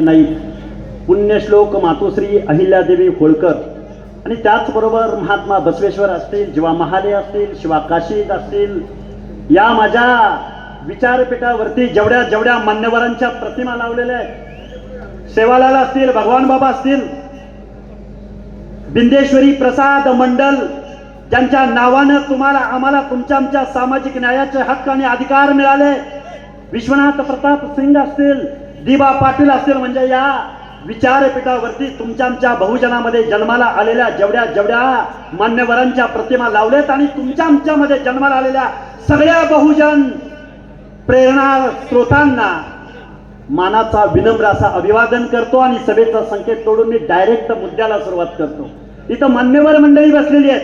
नाही पुण्यश्लोक मातोश्री अहिल्यादेवी होळकर. आणि त्याचबरोबर महात्मा बसवेश्वर असतील जीवा महाले असतील शिवा काशीद असतील या माझ्या विचारपीठावरती जेवढ्या जेवढ्या मान्यवरांच्या प्रतिमा लावलेल्या आहेत सेवालाल असतील भगवान बाबा असतील बिंदेश्वरी प्रसाद मंडल ज्यांच्या नावानं तुम्हाला आम्हाला तुमच्या आमच्या सामाजिक न्यायाचे हक्क आणि अधिकार मिळाले विश्वनाथ प्रताप सिंग असतील दिबा पाटील असतील म्हणजे या विचारपीठावरती तुमच्या आमच्या बहुजनामध्ये जन्माला आलेल्या जेवढ्या जेवढ्या मान्यवरांच्या प्रतिमा लावलेत आणि तुमच्या आमच्यामध्ये जन्माला आलेल्या सगळ्या बहुजन प्रेरणा स्रोतांना मानाचा विनम्र असा अभिवादन करतो आणि सभेचा संकेत तोडून मी डायरेक्ट मुद्द्याला सुरुवात करतो. इथं मान्यवर मंडळी बसलेली आहेत.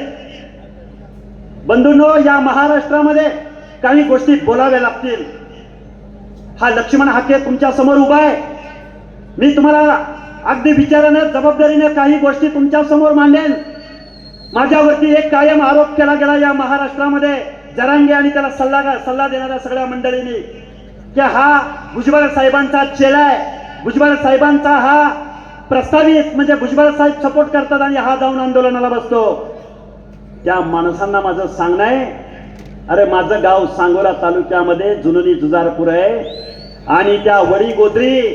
बंधूंनो या महाराष्ट्रामध्ये काही गोष्टी बोलाव्या लागतील. हा लक्ष्मण हाके तुमच्यासमोर उभा आहे. मी तुम्हाला अगदी विचारानं जबाबदारीने काही गोष्टी तुमच्यासमोर मांडेन. माझ्यावरती एक कायम आरोप केला गेला या महाराष्ट्रामध्ये. जरांगे आणि त्याला सल्ला सल्ला देणाऱ्या सगळ्या मंडळींनी. की हा भुजबळ साहेबांचा चेला आहे. भुजबळ साहेबांचा हा प्रस्तावित म्हणजे भुजबळ साहेब सपोर्ट करतात आणि हा जाऊन आंदोलनाला बसतो. त्या माणसांना माझं सांगणं आहे अरे माझं गाव सांगोला तालुक्यामध्ये जुननी जुजारपूर आहे. आणि त्या वडी गोदरी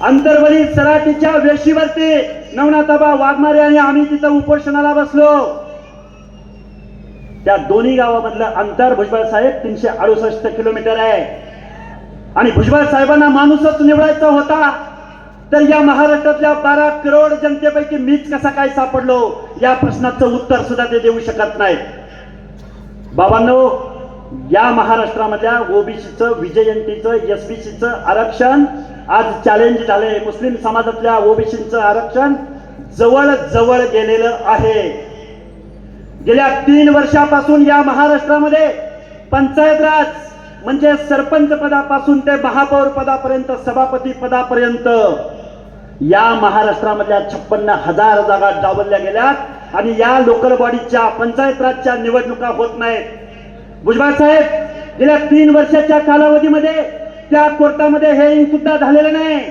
अंतरवली सराटीच्या वेशीवरती नवनाथाबा वाघमारे आणि आम्ही तिथं उपोषणाला बसलो. त्या दोन्ही गावामधलं अंतर भुजबळ साहेब तीनशे अडुसष्ट किलोमीटर आहे. आणि भुजबळ साहेबांना माणूसच निवडायचा होता. तर या महाराष्ट्रातल्या बारा करोड जनतेपैकी मीच कसा काय सापडलो? या प्रश्नाचं उत्तर सुद्धा ते देऊ शकत नाहीत. बाबांनो या महाराष्ट्रामधल्या ओबीसीचं विजयंतीचं एसबीसीचं आरक्षण आज चॅलेंज झालंय. मुस्लिम समाजातल्या ओबीसीचं आरक्षण जवळ जवळ गेलेलं आहे. गेल्या तीन वर्षापासून या महाराष्ट्रामध्ये पंचायत राज म्हणजे सरपंच पदापासून ते महापौर पदापर्यंत सभापती पदापर्यंत या महाराष्ट्रामधल्या छप्पन्न हजार जागा डावलल्या गेल्यात. आणि या लोकल बॉडीच्या पंचायत राजच्या निवडणुका होत नाहीत. भुजबळ साहेब गेल्या तीन वर्षाच्या कालावधीमध्ये त्या कोर्टामध्ये हे सुद्धा झालेलं नाही.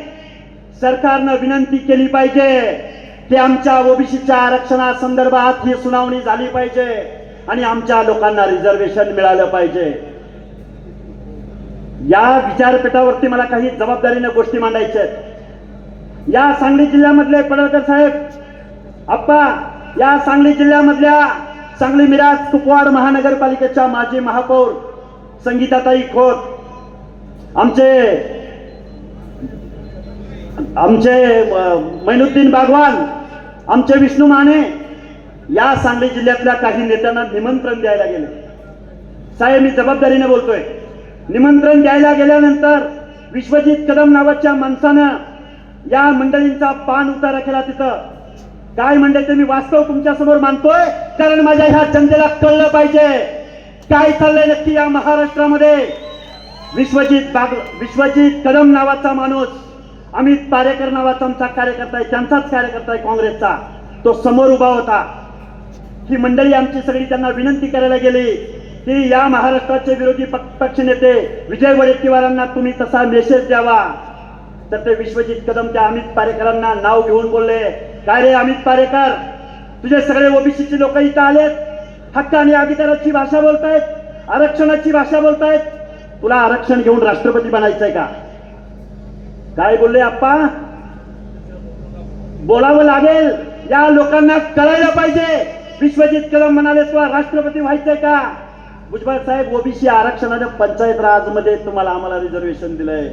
सरकारनं विनंती केली पाहिजे की आमच्या ओबीसीच्या आरक्षणासंदर्भात ही सुनावणी झाली पाहिजे आणि आमच्या लोकांना रिझर्वेशन मिळालं पाहिजे. या विचारपीठावरती मला काही जबाबदारीने गोष्टी मांडायच्या आहेत. या सांगली जिल्ह्यामधले पडळकर साहेब आप्पा या सांगली जिल्ह्यामधल्या सांगली मिराज कुपवाड महानगरपालिकेच्या माजी महापौर संगीताताई खोत आमचे आमचे मैनुद्दीन बागवान आमचे विष्णू माने या सांगली जिल्ह्यातल्या काही नेत्यांना निमंत्रण द्यायला गेले. साहेब मी जबाबदारीने बोलतोय. निमंत्रण द्यायला गेल्यानंतर विश्वजित कदम नावाच्या माणसानं या मंडळींचा पान उतारा केला तिथं. काय मंडळी ते मी वास्तव तुमच्यासमोर मानतोय कारण माझ्या ह्या जनतेला कळलं पाहिजे. काय चाललंय नक्की या महाराष्ट्रामध्ये? विश्वजित बाग विश्वजित कदम नावाचा माणूस अमित पारेकर नावाचा आमचा कार्यकर्ता आहे त्यांचाच कार्यकर्ता आहे काँग्रेसचा. तो समोर उभा होता. ही मंडळी आमची सगळी त्यांना विनंती करायला गेली की या महाराष्ट्राचे विरोधी पक्ष नेते विजय वडेट्टीवारांना तुम्ही तसा मेसेज द्यावा. तर ते विश्वजित कदम त्या अमित पारेकरांना नाव घेऊन बोलले. काय रे अमित पारेकर? तुझे सगळे ओबीसीचे लोक इथं आलेत. हक्क आणि अधिकाराची भाषा बोलतायत आरक्षणाची भाषा बोलतायत. तुला आरक्षण घेऊन राष्ट्रपती बनायचंय का? काय बोलले आप्पा? बोलावं लागेल. या लोकांना कळायला पाहिजे. विश्वजित कदम म्हणाले तुला राष्ट्रपती व्हायचंय का? भुजबळ साहेब ओबीसी आरक्षणाच्या पंचायत राजमध्ये तुम्हाला आम्हाला रिझर्वेशन दिलंय.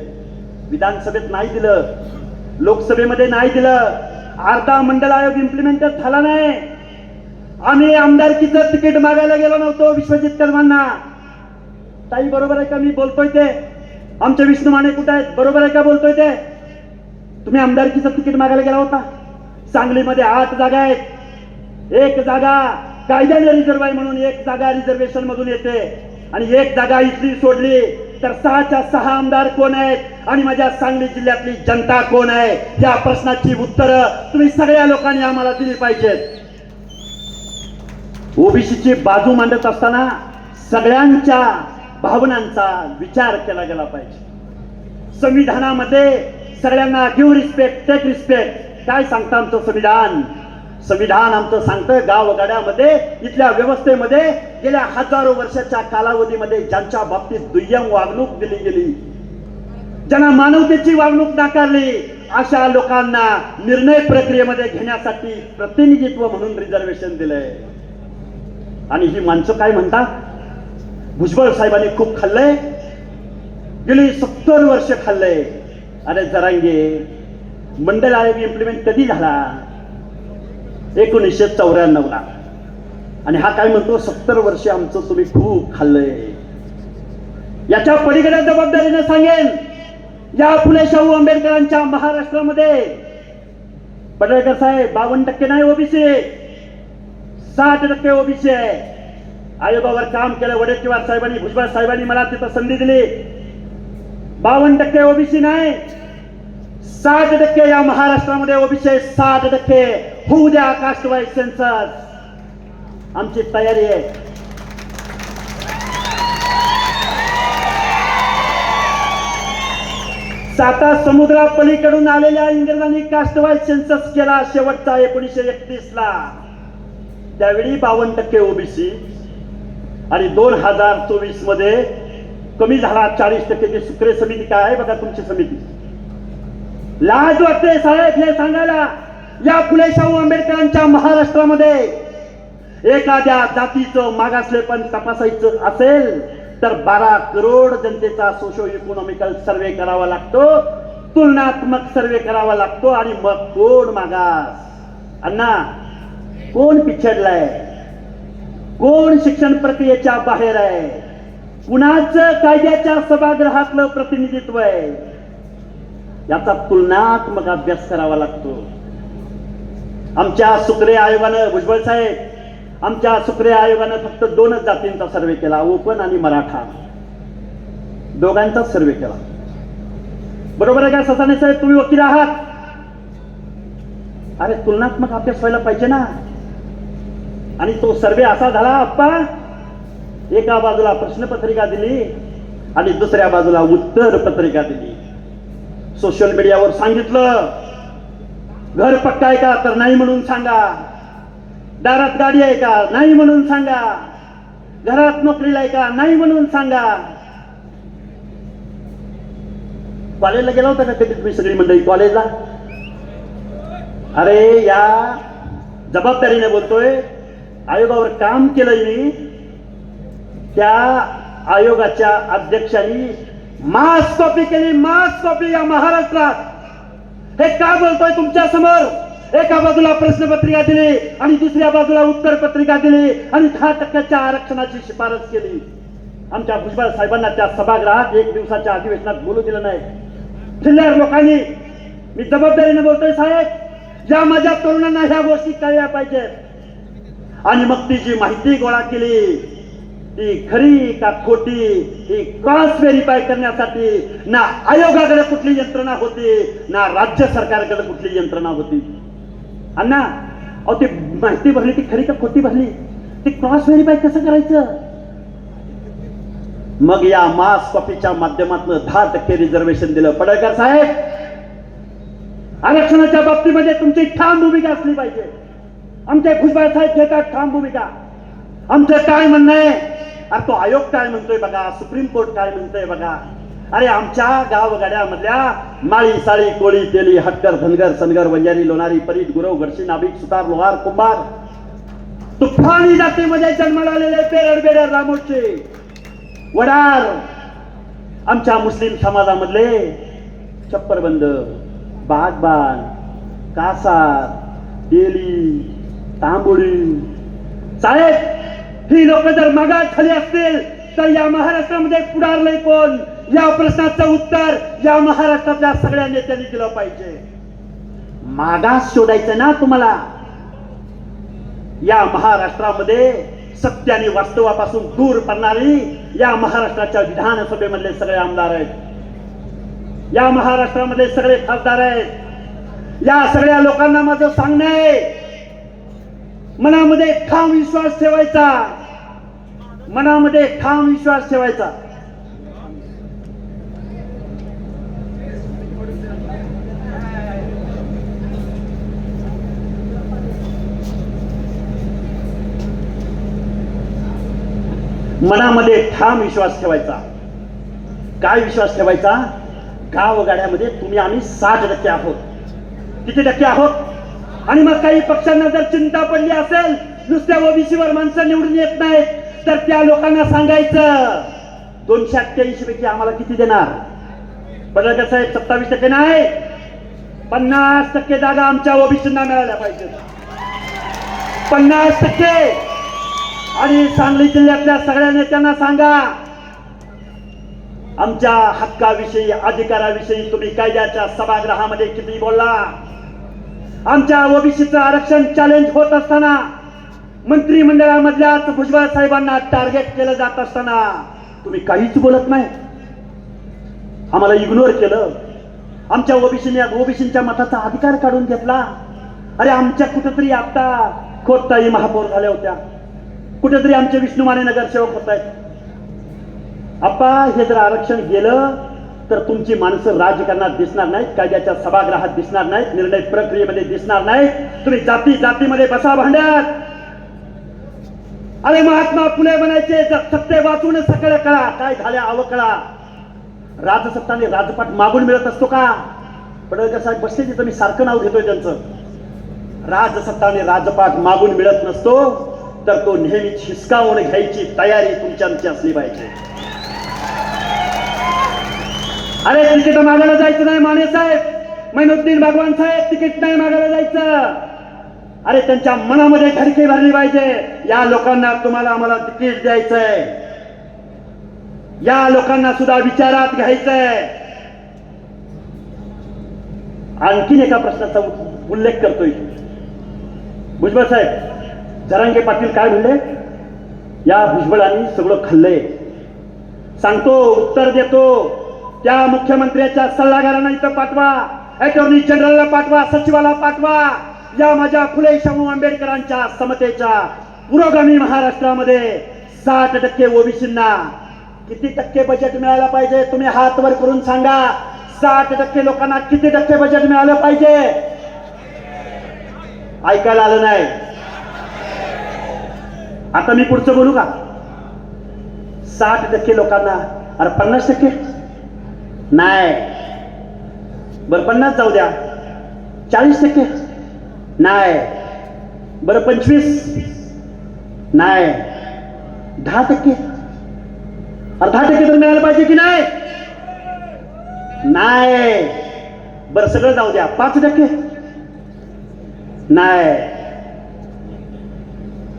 विधानसभेत नाही दिलं. लोकसभेमध्ये नाही दिलं. अर्धा मंडल आयोग इम्प्लिमेंट झाला नाही. आम्ही आमदारकीचं तिकीट मागायला गेलो नव्हतो विश्वजित कर्मांना ताई बरोबर आहे का? मी बोलतोय ते. आमचे विष्णू माने कुठे आहेत? बरोबर आहे का? बोलतोय ते. तुम्ही आमदारकीचं तिकीट मागायला गेला होता. सांगलीमध्ये आठ जागा आहेत. एक जागा कायद्याने रिझर्व आहे म्हणून एक जागा रिझर्वेशन मधून येते. आणि एक जागा इथली सोडली तर सहाच्या सहा आमदार कोण आहेत? आणि माझ्या सांगली जिल्ह्यातली जनता कोण आहे? या प्रश्नाची उत्तरं तुम्ही सगळ्या लोकांनी आम्हाला दिली पाहिजेत. ओबीसीची बाजू मांडत असताना सगळ्यांच्या भावनांचा विचार केला गेला पाहिजे. संविधानामध्ये सगळ्यांना गिव्ह रिस्पेक्ट टेक रिस्पेक्ट काय सांगतं आमचं संविधान? संविधान आमचं सांगतं गावगाड्यामध्ये इथल्या व्यवस्थेमध्ये गेल्या हजारो वर्षाच्या कालावधीमध्ये ज्यांच्या बाबतीत दुय्यम वागणूक दिली गेली ज्यांना मानवतेची वागणूक नाकारली अशा लोकांना निर्णय प्रक्रियेमध्ये घेण्यासाठी प्रतिनिधित्व म्हणून रिझर्वेशन दिलंय. आणि ही माणसं काय म्हणतात भुजबळ साहेबांनी खूप खाल्लंय. गेली सत्तर वर्ष खाल्लंय. अरे जरांगे मंडल आयोग इम्प्लिमेंट कधी झाला? एकोणीसशे चौऱ्याण्णव ला. आणि हा काय म्हणतो? सत्तर वर्ष आमचं तुम्ही खूप खाल्लंय. याच्या पलीकडे जबाबदारीने सांगेन. या फुले शाहू आंबेडकरांच्या महाराष्ट्रामध्ये. पडळकर साहेब बावन्न टक्के नाही ओबीसी साठ टक्के ओबीसी आहे. आयोगावर काम केलं वडेट्टीवार साहेबांनी भुजबळ साहेबांनी मला तिथं संधी दिली. बावन्न टक्के ओबीसी नाही. साठ टक्के या महाराष्ट्रामध्ये ओबीसी साठ टक्के. होऊ द्या कास्ट वाईज सेन्सस. आमची तयारी आहे. साता समुद्रापलीकडून आलेल्या इंग्रजांनी कास्टवाईज सेन्सस केला शेवटचा एकोणीसशे एकतीस ला त्यावेळी बावन्न टक्के ओबीसी आणि दोन हजार चोवीसमध्ये कमी झाला चाळीस टक्के सुक्रे समिती काय आहे बघा तुमची समिती. लाज वाटते साहेब हे सांगायला. या फुले शाहू आंबेडकरांच्या महाराष्ट्रामध्ये एखाद्या जातीचं मागासलेपण तपासायचं असेल तर बारा करोड जनतेचा सोशो इकॉनॉमिकल सर्वे करावा लागतो तुलनात्मक सर्वे करावा लागतो आणि मग कोण मागास? अण्णा कोण पिछडलाय? कोण शिक्षण प्रक्रियेच्या बाहेर आहे? कुणाचं कायद्याच्या सभागृहातलं प्रतिनिधित्व आहे? याचा तुलनात्मक अभ्यास करावा लागतो. आमच्या सुकरे आयोगानं भुजबळ साहेब आमच्या सुक्रिया आयोगानं फक्त दोनच जातींचा सर्वे केला ओपन आणि मराठा. दोघांचाच सर्वे केला. बरोबर आहे का ससाने साहेब? तुम्ही वकील आहात? अरे तुलनात्मक अभ्यास व्हायला पाहिजे ना. आणि तो सर्वे असा झाला आप्पा एका बाजूला प्रश्नपत्रिका दिली आणि दुसऱ्या बाजूला उत्तर पत्रिका दिली. सोशल मीडियावर सांगितलं घर पक्का आहे का? तर नाही म्हणून सांगा. दारात गाडी आहे का? नाही म्हणून सांगा. घरात नोकरीला आहे का? नाही म्हणून सांगा. कॉलेजला गेला होता का कधी तुम्ही सगळी मंडळी कॉलेजला? अरे या जबाबदारीने बोलतोय. आयोगावर काम केलंय मी. त्या आयोगाच्या अध्यक्षांनी मास कॉपी केली मास कॉपी या महाराष्ट्रात. हे का बोलतोय तुमच्यासमोर? एका बाजूला प्रश्नपत्रिका दिली आणि दुसऱ्या बाजूला उत्तर पत्रिका दिली आणि दहा टक्क्याच्या आरक्षणाची शिफारस केली. आमच्या भुजबळ साहेबांना त्या सभागृहात एक दिवसाच्या अधिवेशनात बोलू दिलं नाही. जिल्ह्यावर लोकांनी मी जबाबदारीने बोलतोय साहेब या माझ्या तरुणांना ह्या गोष्टी कळल्या पाहिजेत. आणि मग ती जी माहिती गोळा केली ती खरी का खोटी ही क्रॉस व्हेरीफाय करण्यासाठी ना आयोगाकडे कुठली यंत्रणा होती ना राज्य सरकारकडे कुठली यंत्रणा होती? अण्णा अहो ते माहिती भरली ती खरी का खोटी भरली? ती क्रॉस व्हेरीफाय कसं करायचं? मग या मास कॉपीच्या माध्यमातून दहा टक्के रिझर्वेशन दिलं. पडळकर साहेब आरक्षणाच्या बाबतीमध्ये तुमची ठाम भूमिका असली पाहिजे. आमचे खुशबाय साहेब घेतात ठाम भूमिका. आमचं काय म्हणणं आहे? अरे तो आयोग काय म्हणतोय बघा? सुप्रीम कोर्ट काय म्हणतोय बघा? अरे आमच्या गावगाड्यामधल्या माळी साळी कोळी तेली हटकर धनगर सनगर वंजारी लोणारी परीत गुरव घडशी नाभिक सुतार लोहार कुंभार तुफानी जातीमध्ये जन्माला आलेले पेरड बेडर रामोचे वडार आमच्या मुस्लिम समाजामधले छप्परबंद बागबान कासार तेली तांबोळी साहेब ही लोक जर मागास खाली असतील तर या महाराष्ट्रामध्ये पुढारले कोण? या प्रश्नाचं उत्तर या महाराष्ट्रातल्या सगळ्या नेत्यांनी दिलं पाहिजे. मागास शोधायचं ना तुम्हाला? या महाराष्ट्रामध्ये सत्य आणि वास्तवापासून दूर पडणारी या महाराष्ट्राच्या विधानसभेमधले सगळे आमदार आहेत. या महाराष्ट्रामध्ये सगळे खासदार आहेत. या सगळ्या लोकांना माझं सांगणं आहे. मनामध्ये ठाम विश्वास ठेवायचा. मनामध्ये ठाम विश्वास ठेवायचा. मनामध्ये ठाम विश्वास ठेवायचा. काय विश्वास ठेवायचा? गावगाड्यामध्ये तुम्ही आम्ही साठ टक्के आहोत. किती टक्के आहोत? आणि मग काही पक्षांना जर चिंता पडली असेल नुसत्या ओबीसीवर माणसं निवडून येत नाहीत तर त्या लोकांना सांगायचं दोनशे अठ्ठ्याऐंशी पैकी आम्हाला किती देणार? बदलकर साहेब सत्तावीस टक्के नाही. पन्नास टक्के जागा आमच्या ओबीसींना मिळाल्या पाहिजे पन्नास टक्के. आणि सांगली जिल्ह्यातल्या सगळ्या नेत्यांना सांगा. आमच्या हक्काविषयी अधिकाराविषयी तुम्ही कायद्याच्या सभागृहामध्ये किती बोलला? आमच्या ओबीसीचं आरक्षण चॅलेंज होत असताना मंत्रिमंडळामधल्याच भुजबळ साहेबांना टार्गेट केलं जात असताना तुम्ही काहीच बोलत नाही. आम्हाला इग्नोर केलं. आमच्या ओबीसीने ओबीसीच्या मताचा अधिकार काढून घेतला. अरे आमच्या कुठेतरी आता खोटताई महापौर झाल्या होत्या. कुठेतरी आमचे विष्णू माने नगरसेवक होत आहेत. आप्पा हे जर आरक्षण गेलं तर तुमची माणसं राजकारणात दिसणार नाहीत कायद्याच्या सभागृहात दिसणार नाहीत निर्णय प्रक्रियेमध्ये दिसणार नाहीत. तुम्ही जाती जातीमध्ये बसा भांड्यात. अरे महात्मा फुले म्हणायचे सत्ते वाचून सकळ कळा काय झाल्या अवकळा. राजसत्ताने राजपाट मागून मिळत असतो का? पडळकर साहेब बसते तिथं मी सारखं नाव घेतोय त्यांचं. राजसत्ताने राजपाट मागून मिळत नसतो. तर तो नेहमीच हिसकावून घ्यायची तयारी तुमच्या आमची असली पाहिजे. अरे तिकीट मागायला जायचं नाही माने साहेब. मैनुद्दीन भगवान साहेब तिकीट नाही मागायला जायचं. अरे त्यांच्या मनामध्ये खडकी भरली पाहिजे. या लोकांना तुम्हाला आम्हाला तिकीट द्यायचंय. या लोकांना सुद्धा विचारात घ्यायचंय. आणखीन एका प्रश्नाचा उल्लेख करतोय. भुजबळ साहेब जरांगे पाटील काय म्हणले? या भुजबळांनी सगळं खाल्लंय. सांगतो उत्तर देतो. त्या मुख्यमंत्र्याच्या सल्लागारांना इथं पाठवा. अटॉर्नी जनरलला पाठवा सचिवाला पाठवा. या माझ्या फुले शाहू आंबेडकरांच्या समतेच्या पुरोगामी महाराष्ट्रामध्ये साठ टक्के ओबीसींना किती टक्के बजेट मिळायला पाहिजे तुम्ही हात वर करून सांगा. साठ टक्के लोकांना किती टक्के बजेट मिळालं पाहिजे? ऐकायला आलं नाही. आता मी पुढचं बोलू का? साठ टक्के लोकांना अरे पन्नास टक्के? नाही. बरं पन्नास जाऊ द्या. चाळीस टक्के? नाही. बरं पंचवीस? नाही. दहा टक्के? अरे दहा टक्के तर मिळायला पाहिजे की नाही? नाही. बरं सगळं जाऊ द्या. पाच टक्के? नाही.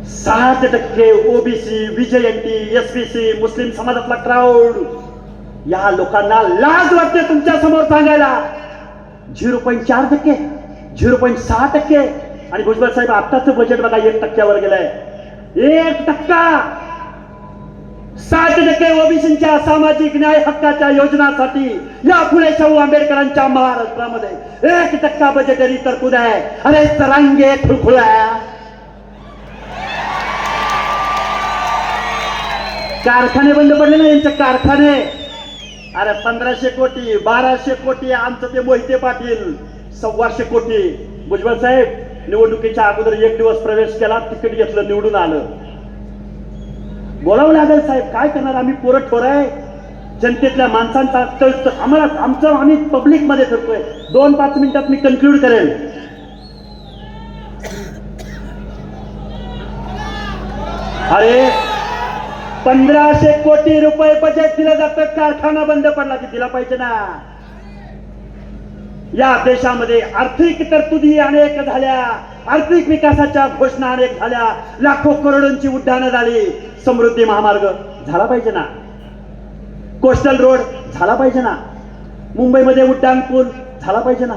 साठ टक्के ओबीसी विजयंती एसबीसी मुस्लिम समाजातला क्राऊड या लोकांना लाज वाटते तुमच्यासमोर सांगायला. झिरो पॉईंट चार टक्के झिरो पॉईंट सहा टक्के. आणि भुजबळ साहेब आताच बजेट बघा एक टक्क्यावर गेलंय. एक टक्का. साठ टक्के ओबीसीच्या सामाजिक न्याय हक्काच्या योजनासाठी या फुले शाहू आंबेडकरांच्या महाराष्ट्रामध्ये एक टक्का बजेट तरतूद आहे. अरे तरांगे खुळखुळ्या. कारखाने बंद पडले ना यांचे कारखाने. अरे पंधराशे कोटी बाराशे कोटी आमचं ते मोहिते पाटील. सव्वाशे कोटी. भुजबळ साहेब निवडणुकीच्या अगोदर एक दिवस प्रवेश केला तिकीट घेतलं निवडून आलं. बोलावं लागेल साहेब काय करणार? आम्ही पोरं ठोर आहे. जनतेतल्या माणसांचा तळ आम्हाला आमचं आम्ही पब्लिकमध्ये ठरतोय. दोन पाच मिनिटात मी कन्क्लूड करेन अरे पंधराशे कोटी रुपये बजेट दिलं जातं. कारखाना बंद पडला की दिला पाहिजे ना. या देशामध्ये आर्थिक तरतुदी अनेक झाल्या. आर्थिक विकासाच्या घोषणा अनेक झाल्या. लाखो करोडोंची उड्डाणं झाली. समृद्धी महामार्ग झाला पाहिजे ना. कोस्टल रोड झाला पाहिजे ना. मुंबईमध्ये उड्डाण पूल झाला पाहिजे ना.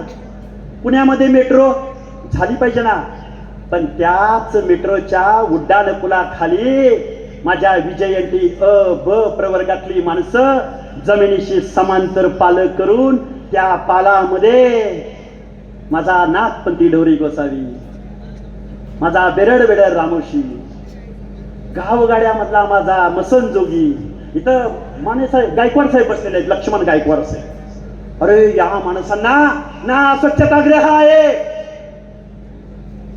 पुण्यामध्ये मेट्रो झाली पाहिजे ना. पण त्याच मेट्रोच्या उड्डाण पुलाखाली माझ्या विजयंती अ ब प्रवर्गातली माणसं जमिनीशी समांतर पालक करून त्या पालामध्ये माझा नाथपंथी डोरी गोसावी. माझा बेरड बेडर रामोशी. गावगाड्यामधला माझा मसन जोगी. इथं माने साहेब गायकवाड साहेब बसलेले आहेत लक्ष्मण गायकवाड साहेब. अरे या माणसांना ना स्वच्छतागृह आहे.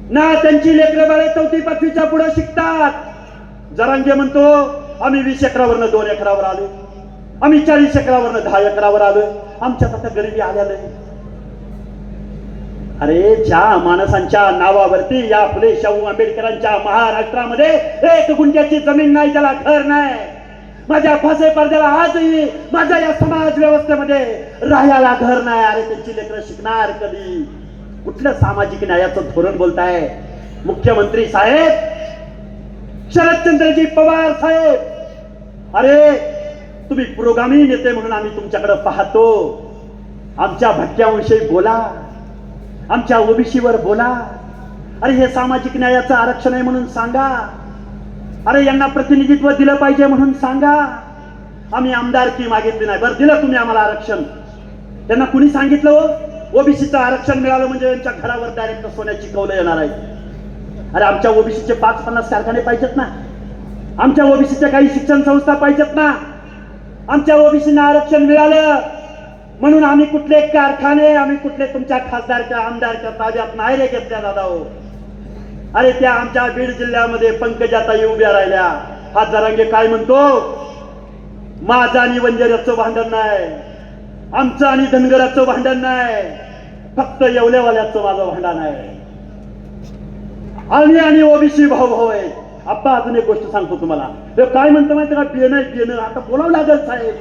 ना त्यांची लेकरं बाळे चौथी पाचवीच्या पुढे शिकतात. जरांगे म्हणतो आम्ही वीस एकरावरनं दोन एकरावर आलो. आम्ही चाळीस एकरावरनं दहा एकरावर आलो. आमच्यात आता गरिबी आल्या नाही अरे ज्या माणसांच्या नावावरती या फुले शाहू आंबेडकरांच्या महाराष्ट्रामध्ये एक गुंड्याची जमीन नाही त्याला घर नाही. माझ्या फसे पडद्याला आजही माझ्या या समाज व्यवस्थेमध्ये राहायला घर नाही. अरे त्यांची लेकरं शिकणार कधी? कुठलं सामाजिक न्यायाचं धोरण बोलताय? मुख्यमंत्री साहेब शरदचंद्रजी पवार साहेब! अरे तुम्ही पुरोगामी नेते म्हणून आम्ही तुमच्याकडे पाहतो. आमच्या भटक्याविषयी बोला. आमच्या ओबीसीवर बोला. अरे हे सामाजिक न्यायाचं आरक्षण आहे म्हणून सांगा. अरे यांना प्रतिनिधित्व दिलं पाहिजे म्हणून सांगा. आम्ही आमदारकी मागितली नाही. बरं दिलं तुम्ही आम्हाला आरक्षण. त्यांना कुणी सांगितलं हो? ओबीसीचं आरक्षण मिळालं म्हणजे यांच्या घरावर डायरेक्ट सोन्याची कौलं येणार आहे अरे आमच्या ओबीसीचे पाच पन्नास कारखाने पाहिजेत ना. आमच्या ओबीसीच्या काही शिक्षण संस्था पाहिजेत ना. आमच्या ओबीसीना आरक्षण मिळालं. म्हणून आम्ही कुठले कारखाने आम्ही कुठले तुमच्या खासदारच्या आमदारच्या ताब्यात नाही रे घेतल्या दादा हो. अरे त्या आमच्या बीड जिल्ह्यामध्ये पंकजाताई उभ्या राहिल्या. हा जरांगे काय म्हणतो? माझं आणि वंजाऱ्याचं भांडण नाही. आमचं आणि धनगराचं भांडण नाही. फक्त येवल्यावाल्याचं माझं भांडण आहे. आम्ही आणि ओबीसी भाऊ भाऊ आहे. आप्पा अजून एक गोष्ट सांगतो तुम्हाला. काय म्हणतो माहिती का? बियणं बियणं आता बोलावं लागेल साहेब.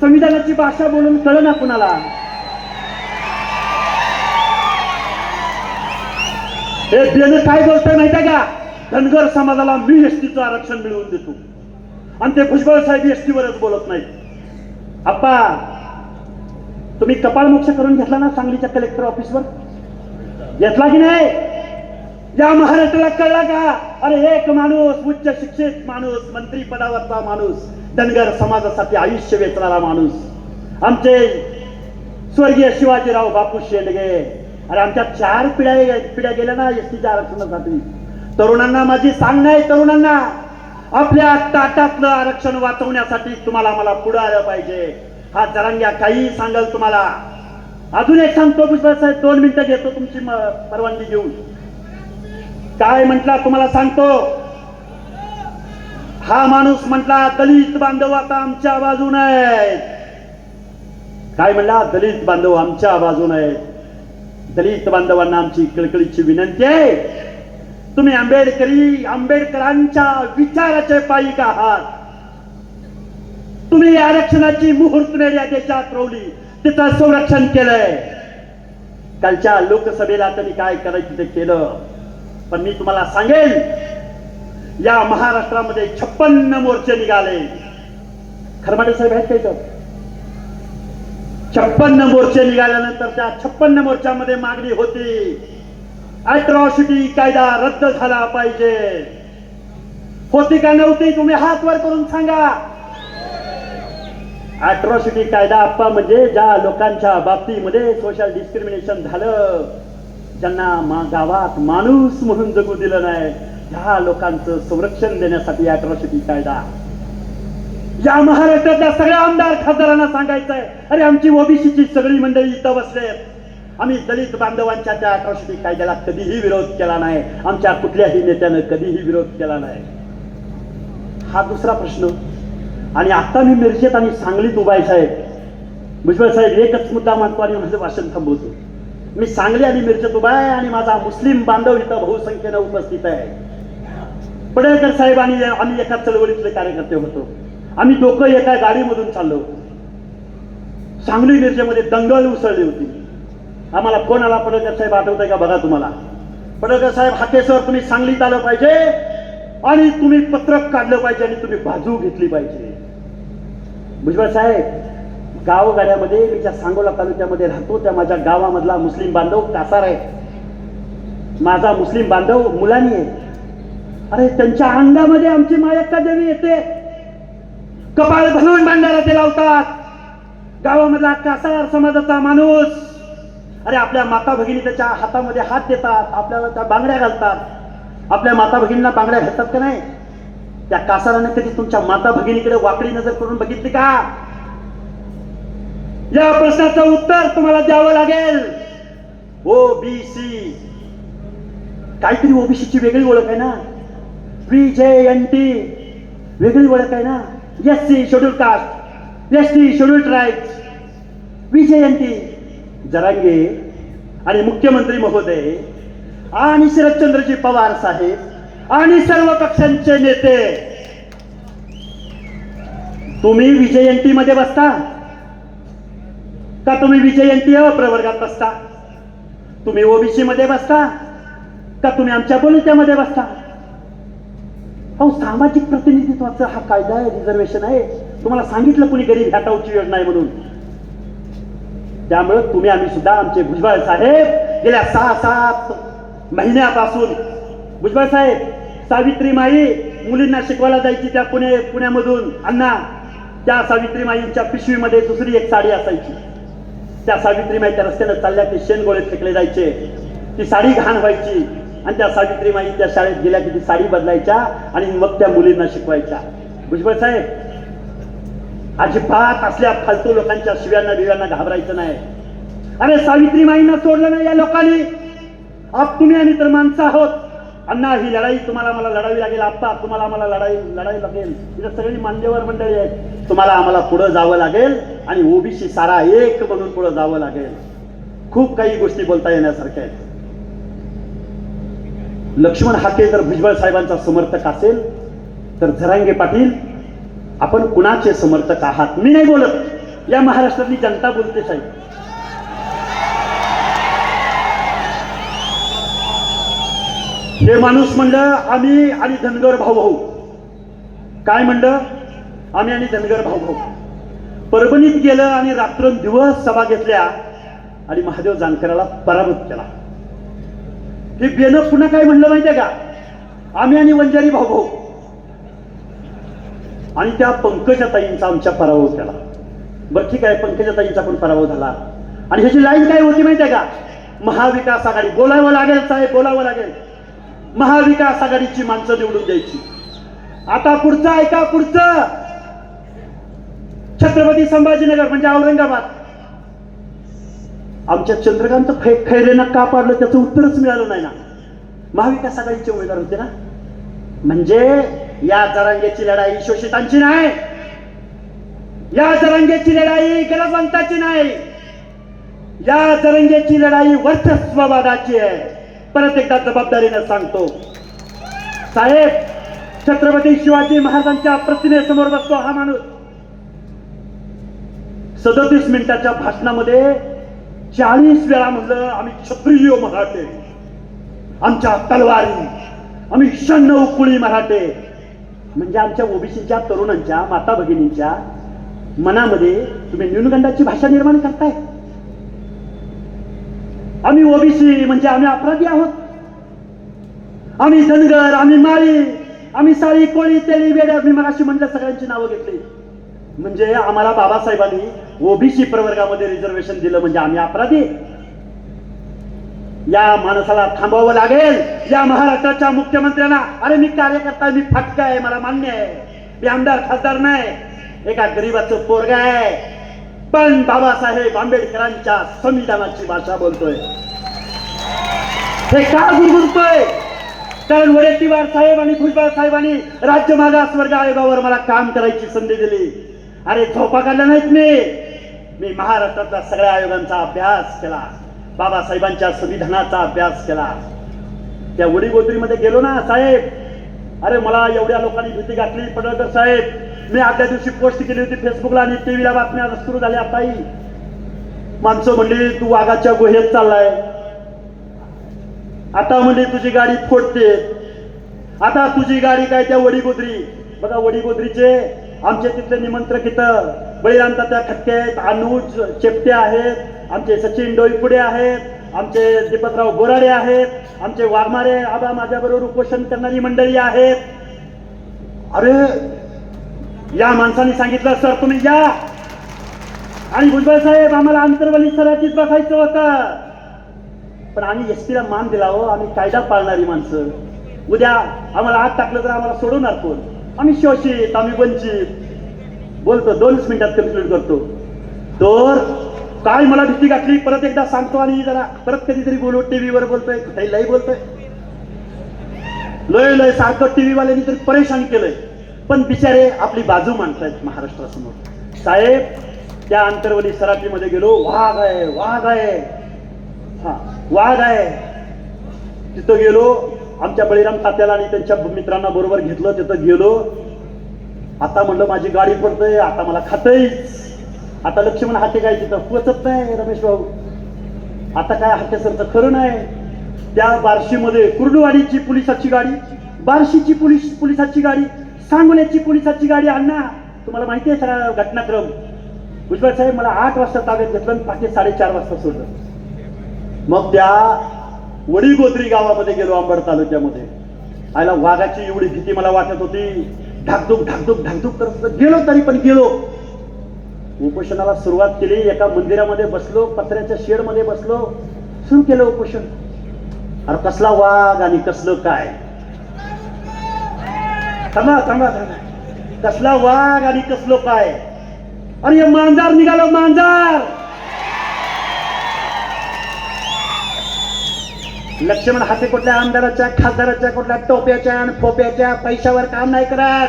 संविधानाची भाषा बोलून कळ ना कुणाला. हे बियणं काय बोलतोय माहिती का? धनगर समाजाला मी एसटीचं आरक्षण मिळवून देतो. आणि ते भुजबळ साहेब एसटीवरच बोलत नाही आप्पा तुम्ही कपाळ मोक्ष करून घेतला ना सांगलीच्या कलेक्टर ऑफिसवर घेतला की नाही? या महाराष्ट्राला कळला का? अरे एक माणूस उच्च शिक्षित माणूस मंत्री पदावरचा माणूस धनगर समाजासाठी आयुष्य वेचणारा माणूस. आमचे स्वर्गीय शिवाजीराव बापू शेंडगे. अरे आमच्या चार पिढ्या पिढ्या गेल्या ना एसटीच्या आरक्षणासाठी. तरुणांना माझी सांग नाही तरुणांना. आपल्या ताटातलं आरक्षण वाचवण्यासाठी तुम्हाला मला पुढे आलं पाहिजे. हा जरांग्या काही सांगाल तुम्हाला? अजून एक सांगतो भुजबळ साहेब दोन मिनिटं घेतो तुमची परवानगी घेऊन. काय म्हटला तुम्हाला सांगतो. हा माणूस म्हटला दलित बांधव आता आमच्या बाजून आहे. काय म्हणला? दलित बांधव आमच्या बाजून आहे. दलित बांधवांना आमची कळकळीची विनंती आहे. तुम्ही आंबेडकरी आंबेडकरांच्या विचाराचे पायिक आहात? तुम्ही आरक्षणाची मुहूर्तमेढ या देशात रोवली तिचं संरक्षण केलंय. कालच्या लोकसभेला त्यांनी काय करायचं ते केलं? पण मी तुम्हाला सांगेन या महाराष्ट्रामध्ये छप्पन्न मोर्चे निघाले. खरमाडे साहेब आहेत काही छप्पन्न मोर्चे निघाल्यानंतर त्या छप्पन्न मोर्चामध्ये मागणी होती. अट्रॉसिटी कायदा रद्द झाला पाहिजे. होती का नव्हती तुम्ही हात वर करून सांगा. अट्रॉसिटी कायदा आप्पा म्हणजे ज्या लोकांच्या बाबतीमध्ये सोशल डिस्क्रिमिनेशन झालं ज्यांना मा गावात माणूस म्हणून जगू दिलं नाही ह्या लोकांचं संरक्षण देण्यासाठी अठराशे कायदा. या महाराष्ट्रातल्या सगळ्या आमदार खासदारांना सांगायचंय अरे आमची ओबीसीची सगळी मंडळी इथं बसले आम्ही दलित बांधवांच्या त्या अट्रॉसिटी कायद्याला कधीही विरोध केला नाही. आमच्या कुठल्याही नेत्यानं कधीही विरोध केला नाही. हा दुसरा प्रश्न. आणि आता मी मिरजेत आणि सांगलीत उभा आहे साहेब. भुजबळ साहेब एकच मुद्दा मानतो आणि माझं भाषण थांबवतो. मी सांगली आणि मिरजेत उभा आहे आणि माझा मुस्लिम बांधव इथं बहुसंख्येनं उपस्थित आहे. पडेकर साहेब आणि आम्ही एका चळवळीतले कार्यकर्ते होतो. आम्ही दोघं एका गाडीमधून चाललो होतो. सांगली मिरजेमध्ये दंगल उसळली होती. आम्हाला फोन आला पडळकर साहेब आठवतंय का? बघा तुम्हाला. पडळकर साहेब हाकेसर तुम्ही सांगलीत आलं पाहिजे आणि तुम्ही पत्रक काढलं पाहिजे आणि तुम्ही बाजू घेतली पाहिजे. भुजबळ साहेब गावगाड्यामध्ये मी ज्या सांगोला तालुक्यामध्ये राहतो त्या माझ्या गावामधला मुस्लिम बांधव कासार आहे. माझा मुस्लिम बांधव मुलांनी आहे. अरे त्यांच्या अंगामध्ये आमची मायक्का देवी येते. कपाळ घालून बांधायला ते लावतात. गावामधला कासार समाजाचा माणूस. अरे आपल्या माता भगिनी त्याच्या हातामध्ये हात देतात आपल्याला त्या बांगड्या घालतात. आपल्या माता भगिनींना बांगड्या घालतात का नाही? त्या कासाराने कधी तुमच्या माता भगिनीकडे वाकडी नजर करून बघितली का? या प्रश्नाचं उत्तर तुम्हाला द्यावं लागेल. ओबीसी काहीतरी ओबीसीची वेगळी ओळख आहे ना? बी जे एन टी वेगळी ओळख आहे ना? S C schedule caste S T schedule tribes Vijayanti Jarange आणि मुख्यमंत्री महोदय आणि शरदचंद्रजी पवार साहेब आणि सर्व पक्षांचे नेते. तुम्ही विजयंतीमध्ये बसता? का तुम्ही विजयंती प्रवर्गात बसता? तुम्ही ओबीसी मध्ये बसता? का तुम्ही आमच्या बोलत्यामध्ये बसता? अहो सामाजिक प्रतिनिधित्वाचा हा कायदा आहे रिझर्वेशन आहे. तुम्हाला सांगितलं कुणी गरीब हटावची योजना आहे म्हणून. त्यामुळे तुम्ही आम्ही सुद्धा आमचे भुजबळ साहेब गेल्या सहा सात महिन्यापासून भुजबळ साहेब सावित्री माई मुलींना शिकवायला जायची त्या पुणे पुण्यामधून. अण्णा त्या सावित्री माईंच्या पिशवीमध्ये दुसरी एक साडी असायची. त्या सावित्री माई त्या रस्त्यानं चालल्या ते शेणगोळे फेकले जायचे. ती साडी घाण व्हायची. आणि त्या सावित्री माई त्या शाळेत गेल्या की ती साडी बदलायच्या आणि मग त्या मुलींना शिकवायच्या. भुजबळ साहेब अजिबात असल्या फालतू लोकांच्या शिव्यांना बिव्यांना घाबरायचं नाही. अरे सावित्री माईंना सोडलं नाही या लोकांनी. आप तुम्ही आम्ही तर माणसं आहोत. अण्णा ही लढाई तुम्हाला मला लढावी लागेल. आप्पा तुम्हाला आम्हाला लढाई लढावी लागेल इथं सगळी मान्यवर मंडळी आहेत. तुम्हाला आम्हाला पुढं जावं लागेल आणि ओबीसी सारा एक म्हणून पुढं जावं लागेल. खूप काही गोष्टी बोलता येण्यासारख्या आहेत. लक्ष्मण हाके जर भुजबळ साहेबांचा समर्थक असेल तर झरांगे पाटील आपण कुणाचे समर्थक आहात? मी नाही बोलत. या महाराष्ट्रातली जनता बोलते साहेब. हे माणूस म्हणलं आम्ही आणि धनगर भाऊ भाऊ. काय म्हणलं? आम्ही आणि धनगर भाऊ भाऊ. परभणीत गेलं आणि रात्रंदिवस सभा घेतल्या आणि महादेव जानकराला पराभूत केला. हे बेन पुन्हा काय म्हणलं माहितीये का? आम्ही आणि वंजारी भाऊ भाऊ. आणि त्या पंकजा ताईंचा आमच्या पराभव केला. बरं ठीक आहे पंकजा ताईंचा पण पराभव झाला. आणि ह्याची लाईन काय होती माहितीये का? महाविकास आघाडी. बोलावं लागेल साहेब बोलावं लागेल. महाविकास आघाडीची माणसं निवडून द्यायची. आता पुढचं ऐका पुढचं. छत्रपती संभाजीनगर म्हणजे औरंगाबाद. आमच्या चंद्रकांत फै खैरेनं का पाडलं त्याचं उत्तरच मिळालं नाही ना? महाविकास आघाडीचे उमेदवार होते ना? म्हणजे या जरांगेची लढाई शोषितांची नाही. या जरांगेची लढाई गरजवंताची नाही. या जरंगेची लढाई वर्चस्ववादाची आहे. परत एकदा जबाबदारीने सांगतो. साहेब छत्रपती शिवाजी महाराजांच्या प्रतिमेसमोर बसतो हा माणूस. सदतीस मिनिटाच्या भाषणामध्ये चाळीस वेळा म्हणलं आम्ही क्षत्रिय मराठे. आमच्या तलवारी. आम्ही शन्न उकुळी मराठे. म्हणजे आमच्या ओबीसीच्या तरुणांच्या माता भगिनींच्या मनामध्ये तुम्ही न्यूनगंडाची भाषा निर्माण करताय. आम्ही ओबीसी म्हणजे आम्ही अपराधी आहोत. आम्ही धनगर आम्ही माळी आम्ही साळी कोळी तेली वेड्या मी मगाशी म्हणलं सगळ्यांची नावं घेतली. म्हणजे आम्हाला बाबासाहेबांनी ओबीसी प्रवर्गामध्ये रिझर्वेशन दिलं म्हणजे आम्ही अपराधी. या माणसाला थांबवावं लागेल. या महाराष्ट्राच्या मुख्यमंत्र्यांना अरे मी कार्यकर्ता मी फटका आहे मला मान्य आहे. मी आमदार खासदार नाही. एका गरीबाचं पोरगा आहे. पण बाबासाहेब आंबेडकरांच्या संविधानाची भाषा बोलतोय. हे का गुरगुरतोय कारण वडेट्टीवार साहेब आणि भुजबळ साहेबांनी राज्य मागास वर्ग आयोगावर मला काम करायची संधी दिली. अरे झोपा काढल्या नाहीत मी. मी महाराष्ट्रातल्या सगळ्या आयोगांचा अभ्यास केला. बाबासाहेबांच्या संविधानाचा अभ्यास केला. त्या वडीगोत्रीमध्ये गेलो ना साहेब. अरे मला एवढ्या लोकांनी भीती घातली पडळकर साहेब. मी आदल्या दिवशी पोस्ट केली होती फेसबुकला आणि टीव्हीला बातम्या सुरू झाल्या. आताही माणसं म्हणली तू वाघाच्या गुहेत चाललाय. आता म्हणली तुझी गाडी फोडते. आता तुझी गाडी काय त्या वडीगोद्री? बघा वडीगोद्रीचे आमचे तिथले निमंत्रक इथं. बळीराम तात्या खटके आहेत. अनुज चेपटे आहेत. आमचे सचिन डोईपुडे आहेत. आमचे दीपकराव बोराडे आहेत. आमचे वाघमारे आबा माझ्याबरोबर उपोषण करणारी मंडळी आहेत. अरे या माणसाने सांगितलं सर तुम्ही या. आणि भुजबळ साहेब आम्हाला आंतरवली सरातीच बसायचं होतं. पण आम्ही एस टीला मान दिला हो आम्ही कायदा पाळणारी माणसं. उद्या आम्हाला आत टाकलं तर आम्हाला सोडवणार कोण? आम्ही शोषित आम्ही वंचित. बोलतो दोनच मिनिटात कंप्लीट करतो. तर काय मला भीती घातली परत एकदा सांगतो आणि जरा परत कधीतरी बोलू टीव्हीवर बोलतोय कुठेही लई बोलतोय. लय लय सारखं टीव्हीवाल्यांनी तरी परेशान केलंय. पण बिचारे आपली बाजू मांडतायत महाराष्ट्रासमोर. साहेब त्या आंतरवली सराटीमध्ये गेलो वाघ आहे वाघ आहे. हा वाघ आहे. तिथं गेलो आमच्या बळीराम तात्याला आणि त्यांच्या मित्रांना बरोबर घेतलं तिथं गेलो. आता म्हणलं माझी गाडी पडतंय आता मला खातंय आता लक्ष्मण हाते काय तिथं पोचत नाही रमेश भाऊ? आता काय हातेसरचं खरं नाही. त्या बार्शीमध्ये कुर्डवाडीची पोलिसाची गाडी बार्शीची पोलीस पोलिसाची गाडी. सांगोल्याची पोलिसाची गाडी अण्णा तुम्हाला माहिती आहे सगळा घटनाक्रम. भुजबळ साहेब मला आठ वाजता ताब्यात घेतलं आणि साडेचार वाजता सोडलं. मग त्या वडीगोत्री गावामध्ये गेलो अंबड तालुक्यामध्ये. आयला वाघाची एवढी भीती मला वाटत होती. ढाकधूक ढाकधूक ढाकधूक करत गेलो तरी पण गेलो. उपोषणाला सुरुवात केली. एका मंदिरामध्ये बसलो पत्र्याच्या शेडमध्ये बसलो. सुरू केलं उपोषण. अरे कसला वाघ आणि कसलं काय? थांबा थांबा थांबा. कसला वाघ आणि कसलो काय? अरे मांजार निघालो मांजार! लक्ष्मण हाते कुठल्या आमदाराच्या खासदाराच्या कुठल्या टोप्याच्या आणि फोप्याच्या पैशावर काम नाही करत.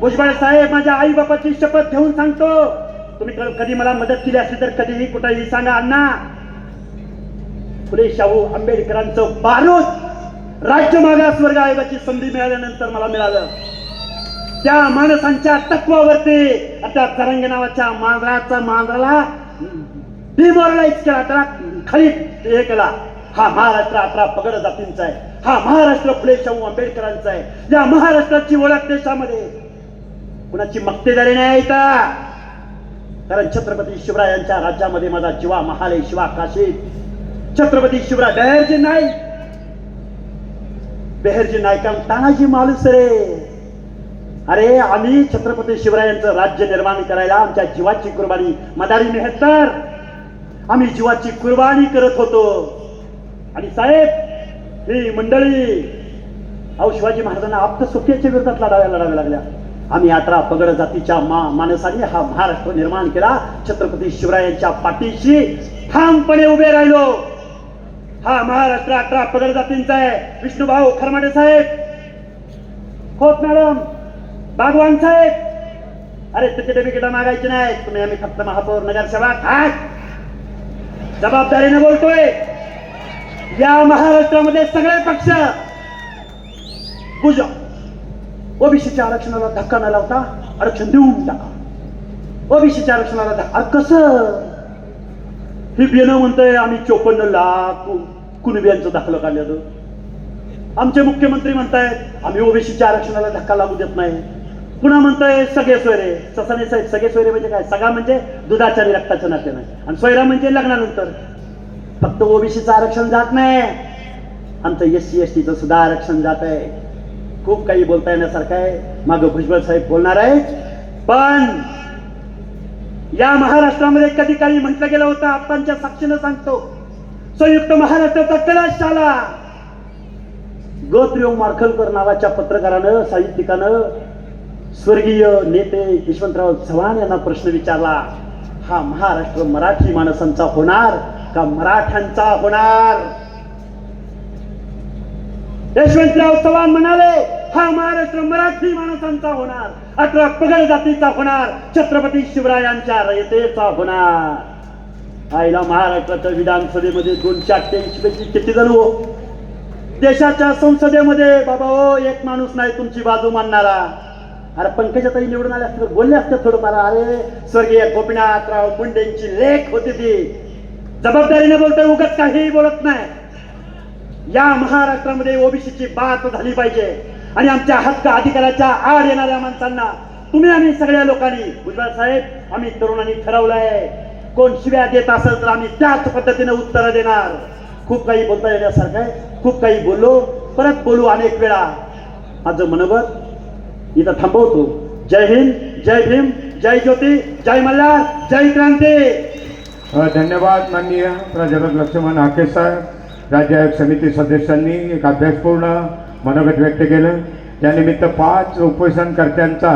भुजबळ साहेब माझ्या आई बापाची शपथ घेऊन सांगतो. तुम्ही कधी मला मदत केली असेल तर कधीही कुठेही सांगा अण्णा. फुले शाहू आंबेडकरांचं बारूद. राज्य मागासवर्ग आयोगाची संधी मिळाल्यानंतर मला मिळालं. त्या माणसांच्या तत्वावरती आता तरंग नावाच्या मांजराचा मांजराला डिमॉरलाइज केला त्याला खाली हे केला. हा महाराष्ट्र आपला पगड जातींचा आहे. हा महाराष्ट्र फुले शाहू आंबेडकरांचा आहे. या महाराष्ट्राची ओळख देशामध्ये कुणाची मक्तेदारी नाही का कारण छत्रपती शिवरायांच्या राज्यामध्ये माझा जीवा महाले शिवा काशी. छत्रपती शिवराय बेहरजी नाही. बेहरजी नायकाम तानाजी मालुसरे अरे आम्ही छत्रपती शिवरायांचं राज्य निर्माण करायला आमच्या जीवाची कुर्बानी मदारी मेहतर आम्ही जीवाची कुर्बानी करत होतो. आणि साहेब ही मंडळी अहो शिवाजी महाराजांना आप्त सुख्याच्या विरोधात लढाव्या लढाव्या लागल्या. आम्ही अठरा पगड जातीच्या मा माणसाने हा महाराष्ट्र निर्माण केला. छत्रपती शिवरायांच्या पाठीशी ठामपणे उभे राहिलो. हा महाराष्ट्र अठरा पगड जातींचा आहे. विष्णुभाऊ खरमाडे साहेब. खोत मॅडम बागवान साहेब. अरे तिकीट बिकीट मागायचे नाही तुम्ही आम्ही फक्त महापौर नगरसेवक हात जबाबदारीने बोलतोय. या महाराष्ट्रामध्ये सगळे पक्ष. बुजा. ओबीसीच्या आरक्षणाला धक्का न लावता आरक्षण देऊन टाका. ओबीसीच्या आरक्षणाला धक्का कसं? हे बियाणं म्हणतंय आम्ही चोपन्न लाख कुणब्यांचं दाखलं काढलेलं आमचे मुख्यमंत्री म्हणतायत आम्ही ओबीसीच्या आरक्षणाला धक्का लागू देत नाही. पुन्हा म्हणताय सगळे सोयरे ससाने साहेब सगळे सोयरे म्हणजे काय? सगळा म्हणजे दुधाच्या आणि रक्ताच्या नाते नाही आणि सोयरा म्हणजे लग्नानंतर. फक्त ओबीसीचं आरक्षण जात नाही. आमचं एस सी एस टीचं सुद्धा आरक्षण जात आहे. खूप काही बोलता येण्यासारखं आहे. मागं भुजबळ साहेब बोलणार आहे पण या महाराष्ट्रामध्ये कधी काही म्हटलं गेलं होतं आपणच्या साक्षीनं सांगतो. संयुक्त महाराष्ट्राचा कलाश आला गोत्रियो मार्खलकर नावाच्या पत्रकारानं साहित्यिकानं स्वर्गीय नेते यशवंतराव चव्हाण यांना प्रश्न विचारला हा महाराष्ट्र मराठी माणसांचा होणार का मराठ्यांचा होणार? यशवंतराव चव्हाण म्हणाले हा महाराष्ट्र मराठी माणसांचा होणार. अठरा पगड जातीचा होणार. छत्रपती शिवरायांच्या रयतेचा होणार. आईला महाराष्ट्राच्या विधानसभेमध्ये दोनशे अठ्ठ्याऐंशी पैकी किती जण हो? देशाच्या संसदेमध्ये बाबा हो एक माणूस नाही तुमची बाजू मानणारा. अरे पंकजाताई निवडून आल्या असते बोलले असते थोडंफार. अरे स्वर्गीय गोपीनाथराव मुंडेंची लेख होती ती. जबाबदारीने बोलतोय उगत काहीही बोलत नाही. या महाराष्ट्रामध्ये ओबीसीची बात झाली पाहिजे. आणि आमच्या हक्क अधिकाराच्या आड येणाऱ्या माणसांना तुम्ही आम्ही सगळ्या लोकांनी भुजबळ साहेब आम्ही तरुणांनी ठरवलंय कोण शिव्या देत असेल तर आम्ही त्याच पद्धतीने उत्तर देणार. खूप काही बोलता येण्यासारखं आहे. खूप काही बोललो परत बोलू अनेक वेळा. माझं मनोगत इथं थांबवतो. जय हिंद जय भीम जय ज्योती जय मल्हार जय क्रांती. धन्यवाद माननीय प्राध्यापक लक्ष्मण हाके साहेब. राज्य आयोग समिती सदस्यांनी एक अभ्यासपूर्ण मनोगत व्यक्त केलं. त्यानिमित्त पाच उपोषणकर्त्यांचा